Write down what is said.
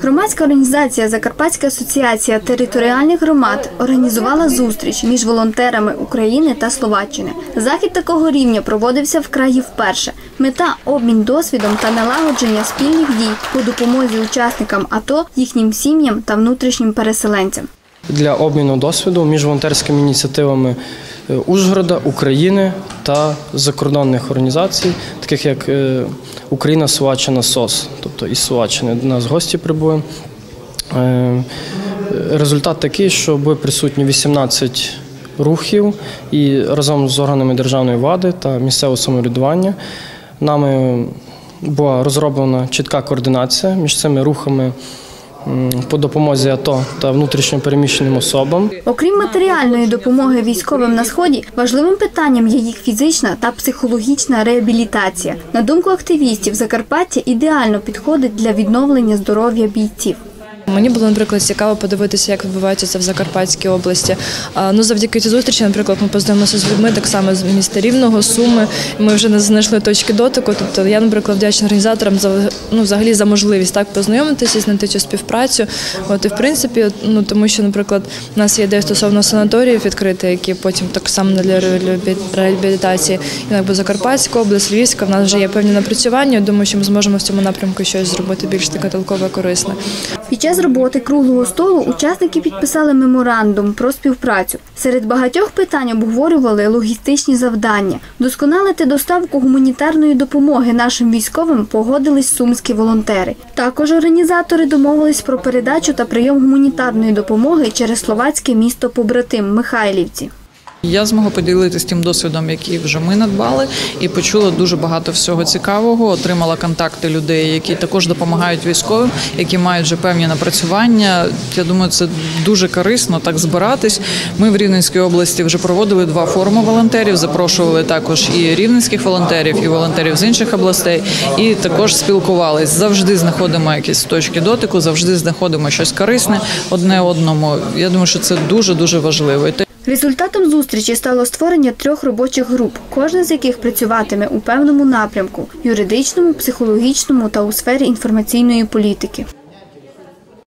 Громадська організація Закарпатська асоціація територіальних громад організувала зустріч між волонтерами України та Словаччини. Захід такого рівня проводився в краї вперше. Мета обмін досвідом та налагодження спільних дій по допомозі учасникам АТО, їхнім сім'ям та внутрішнім переселенцям. для обміну досвіду між волонтерськими ініціативами Ужгорода, України та закордонних організацій, таких як е, Україна Словаччина СОС, тобто із Словаччини до нас гості прибули. Е, Результат такий, що були присутні 18 рухів і разом з органами державної влади та місцевого самоврядування. Нами була розроблена чітка координація між цими рухами по допомозі АТО та внутрішньо переміщеним особам. Окрім матеріальної допомоги військовим на сході, важливим питанням є їх фізична та психологічна реабілітація. На думку активістів, Закарпаття ідеально підходить для відновлення здоров'я бійців. Мені було, наприклад, цікаво подивитися, як відбувається це в Закарпатській області. Ну, завдяки цій зустрічі, наприклад, ми познайомилися з людьми так само з міста Рівного, Суми. Ми вже не знайшли точки дотику. Тобто я, наприклад, вдячна організаторам за ну, взагалі за можливість так познайомитися, знайти цю співпрацю. От і в принципі, ну тому що, наприклад, у нас є ідея стосовно санаторіїв відкрити, які потім так само для реабілітації. І якби Закарпатська область, Львівська, в нас вже є певні напрацювання. Думаю, що ми зможемо в цьому напрямку щось зробити більш таке толкове, корисне. Під час роботи круглого столу учасники підписали меморандум про співпрацю. Серед багатьох питань обговорювали логістичні завдання. Досконалити доставку гуманітарної допомоги нашим військовим погодились сумські волонтери. Також організатори домовились про передачу та прийом гуманітарної допомоги через словацьке місто побратим Михайлівці. Я змогла поділитися тим досвідом, який вже ми надбали, і почула дуже багато всього цікавого. Отримала контакти людей, які також допомагають військовим, які мають вже певні напрацювання. Я думаю, це дуже корисно так збиратись. Ми в Рівненській області вже проводили два форуми волонтерів. Запрошували також і рівненських волонтерів, і волонтерів з інших областей, і також спілкувались. Завжди знаходимо якісь точки дотику, завжди знаходимо щось корисне одне одному. Я думаю, що це дуже дуже важливо. Результатом зустрічі стало створення трьох робочих груп, кожна з яких працюватиме у певному напрямку юридичному, психологічному та у сфері інформаційної політики.